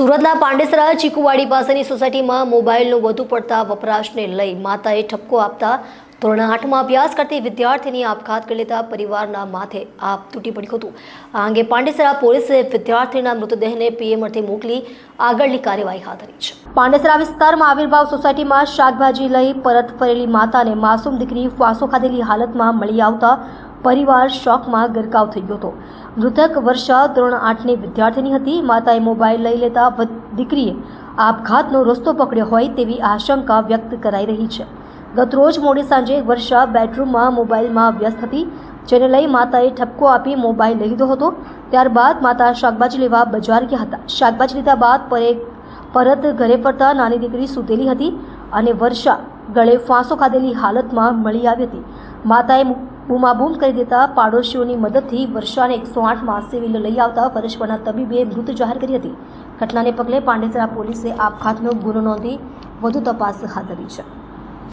સુરતના પાંડેસરા ચીકુવાડી પાસેની સોસાયટીમાં મોબાઈલનો વધુ પડતા વપરાશને લઈ માતાએ ઠપકો આપતા ધોરણ આઠમાં અભ્યાસ કરતી વિદ્યાર્થીની આપઘાત કરી લેતા પરિવારના માથે આપ તૂટી પડ્યું હતું. આ અંગે પાંડેસરા પોલીસે વિદ્યાર્થીના મૃતદેહને પીએમ અર્થે મોકલી આગળની કાર્યવાહી હાથ ધરી છે. પાંડેસરા વિસ્તારમાં આવિર્ભાવ સોસાયટીમાં શાકભાજી લઈ પરત ફરેલી માતાને માસૂમ દીકરી ફાંસો ખાધેલી હાલતમાં મળી આવતા પરિવાર શોકમાં ગરકાવ થઈ ગયો હતો. મૃતક વર્ષા ધોરણ આઠની વિદ્યાર્થીની હતી. માતાએ મોબાઈલ લઈ લેતા દીકરીએ આપઘાતનો રસ્તો પકડ્યો હોય તેવી આશંકા વ્યક્ત કરાઈ રહી છે. ગતરોજ મોડી સાંજે વર્ષા બેડરૂમમાં મોબાઈલમાં વ્યસ્ત હતી, જેને લઈ માતાએ ઠપકો આપી મોબાઈલ લઈ લીધો હતો. ત્યારબાદ માતા શાકભાજી લેવા બજાર ગયા હતા. શાકભાજી લીધા બાદ પર પરત ઘરે ફરતા નાની દીકરી સૂતેલી હતી અને વર્ષા ગળે ફાંસો ખાધેલી હાલતમાં મળી આવી હતી. માતાએ બૂમાબૂમ કરી દેતા પાડોશીઓની મદદથી વર્ષાને એકસો આઠમાં સિવિલ લઈ આવતા ફરજ પરના તબીબે મૃત જાહેર કરી હતી. ઘટનાને પગલે પાંડેસરા પોલીસે આપઘાતનો ગુનો નોંધી વધુ તપાસ હાથ ધરી છે.